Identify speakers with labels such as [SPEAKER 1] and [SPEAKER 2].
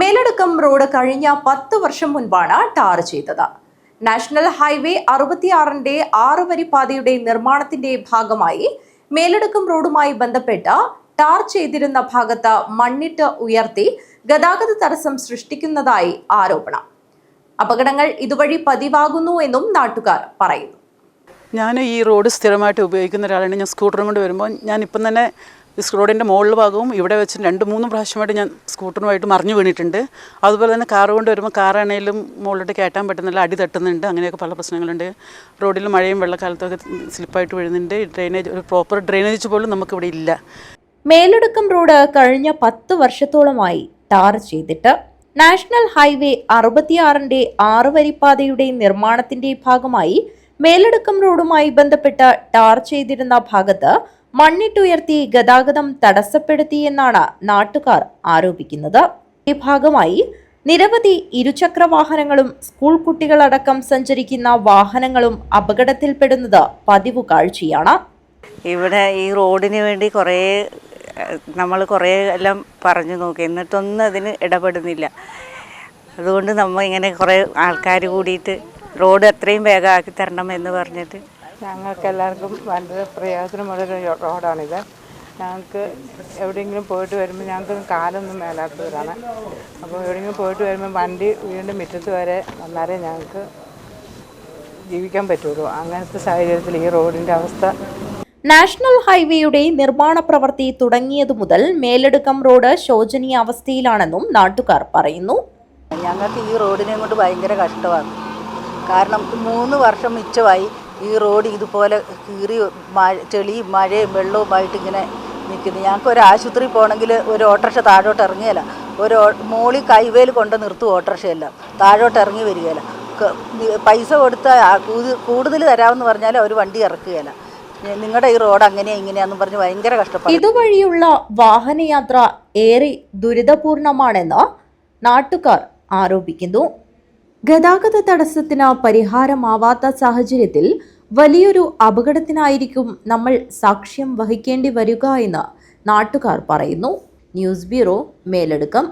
[SPEAKER 1] Meladukkam road കഴിഞ്ഞ പത്ത് വർഷം മുൻപാണ് ടാർ ചെയ്തത്. നാഷണൽ ഹൈവേ അറുപത്തിയാറിന്റെ ആറ് വരി പാതയുടെ നിർമ്മാണത്തിന്റെ ഭാഗമായി മേലടക്കം റോഡുമായി ബന്ധപ്പെട്ട ടാർ ചെയ്തിരുന്ന ഭാഗത്ത് മണ്ണിട്ട് ഉയർത്തി ഗതാഗത തടസ്സം സൃഷ്ടിക്കുന്നതായി ആരോപണം. അപകടങ്ങൾ ഇതുവഴി പതിവാകുന്നു എന്നും നാട്ടുകാർ പറയുന്നു.
[SPEAKER 2] ഞാൻ ഈ റോഡ് സ്ഥിരമായിട്ട് ഉപയോഗിക്കുന്ന ഒരാളാണ്. ഞാൻ സ്കൂട്ടറും കൊണ്ട് വരുമ്പോൾ ഞാൻ ഇപ്പം തന്നെ ഈ റോഡിന്റെ മുകളിൽ ഭാഗവും ഇവിടെ വെച്ച് രണ്ട് മൂന്ന് പ്രാവശ്യമായിട്ട് ഞാൻ സ്കൂട്ടറുമായിട്ട് മറിഞ്ഞു വീണിട്ടുണ്ട്. അതുപോലെ തന്നെ കാറ് കൊണ്ട് വരുമ്പോൾ കാറാണേലും മുകളിലോട്ട് കയറ്റാൻ പറ്റുന്നില്ല അടി തട്ടുന്നുണ്ട് അങ്ങനെയൊക്കെ പല പ്രശ്നങ്ങളുണ്ട്. റോഡിൽ മഴയും വെള്ളക്കാലത്തൊക്കെ സ്ലിപ്പായിട്ട് വീഴുന്നുണ്ട്. ഡ്രെയിനേജ് ഒരു പ്രോപ്പർ ഡ്രെയിനേജ് പോലും നമുക്കിവിടെ ഇല്ല.
[SPEAKER 1] മേലടുക്കം റോഡ് കഴിഞ്ഞ പത്ത് വർഷത്തോളമായി ടാർ ചെയ്തിട്ട് നാഷണൽ ഹൈവേ അറുപത്തിയാറിന്റെ ആറ് വരിപ്പാതയുടെ നിർമ്മാണത്തിന്റെ ഭാഗമായി മേലടുക്കം റോഡുമായി ബന്ധപ്പെട്ട് ടാർ ചെയ്തിരുന്ന ഭാഗത്ത് മണ്ണിട്ടുയർത്തി ഗതാഗതം തടസ്സപ്പെടുത്തിയെന്നാണ് നാട്ടുകാർ ആരോപിക്കുന്നത്. ഭാഗമായി നിരവധി ഇരുചക്ര വാഹനങ്ങളും സ്കൂൾ കുട്ടികളടക്കം സഞ്ചരിക്കുന്ന വാഹനങ്ങളും അപകടത്തിൽപ്പെടുന്നത് പതിവ് കാഴ്ചയാണ്.
[SPEAKER 3] ഇവിടെ ഈ റോഡിന് വേണ്ടി കുറേ നമ്മൾ കുറേ എല്ലാം പറഞ്ഞു നോക്കി. എന്നിട്ടൊന്നും അതിന് ഇടപെടുന്നില്ല. അതുകൊണ്ട് നമ്മൾ ഇങ്ങനെ കുറേ ആൾക്കാർ കൂടിയിട്ട് റോഡ് എത്രയും വേഗമാക്കി തരണം എന്ന് പറഞ്ഞിട്ട്
[SPEAKER 4] ഞങ്ങൾക്ക് എല്ലാവർക്കും വളരെ പ്രയോജനമുള്ളൊരു റോഡാണിത്. ഞങ്ങൾക്ക് എവിടെയെങ്കിലും പോയിട്ട് വരുമ്പോൾ ഞങ്ങൾക്ക് കാലൊന്നും മേലാത്തവരാണ്. അപ്പോൾ എവിടെയെങ്കിലും പോയിട്ട് വരുമ്പോൾ വണ്ടി വീണ്ടും മുറ്റത്ത് വരെ വന്നാലേ ഞങ്ങൾക്ക് ജീവിക്കാൻ പറ്റുള്ളൂ. അങ്ങനത്തെ സാഹചര്യത്തിൽ ഈ റോഡിന്റെ അവസ്ഥ
[SPEAKER 1] നാഷണൽ ഹൈവേയുടെ നിർമ്മാണ പ്രവൃത്തി തുടങ്ങിയതു മുതൽ മേലടുക്കം റോഡ് ശോചനീയ അവസ്ഥയിലാണെന്നും നാട്ടുകാർ പറയുന്നു.
[SPEAKER 3] ഞങ്ങൾക്ക് ഈ റോഡിനെ കൊണ്ട് ഭയങ്കര കഷ്ടമാണ്. കാരണം മൂന്ന് വർഷം മിച്ചമായി ഈ റോഡ് ഇതുപോലെ കീറി മഴ ചെളിയും മഴയും വെള്ളവുമായിട്ട് ഇങ്ങനെ നിൽക്കുന്നു. ഞങ്ങൾക്ക് ഒരു ആശുപത്രി പോകണമെങ്കിൽ ഒരു ഓട്ടോറിക്ഷ താഴോട്ട് ഇറങ്ങിയല്ല. ഒരു മോളി കൈവേൽ കൊണ്ട് നിർത്തും ഓട്ടോറിക്ഷയെല്ലാം. താഴോട്ട് ഇറങ്ങി വരികയില്ല. പൈസ കൊടുത്ത കൂടുതൽ തരാമെന്ന് പറഞ്ഞാൽ അവർ വണ്ടി ഇറക്കുകയില്ല. നിങ്ങളുടെ ഈ റോഡ് അങ്ങനെയാ ഇങ്ങനെയാന്ന് പറഞ്ഞ് ഭയങ്കര കഷ്ടപ്പാട്.
[SPEAKER 1] ഇതുവഴിയുള്ള വാഹനയാത്ര ഏറെ ദുരിതപൂർണമാണെന്ന് നാട്ടുകാർ ആരോപിക്കുന്നു. ഗതാഗത തടസ്സത്തിന് പരിഹാരമാവാത്ത സാഹചര്യത്തിൽ വലിയൊരു അപകടത്തിനായിരിക്കും നമ്മൾ സാക്ഷ്യം വഹിക്കേണ്ടി വരിക എന്ന് നാട്ടുകാർ പറയുന്നു. News bureau മേലെടുക്കം.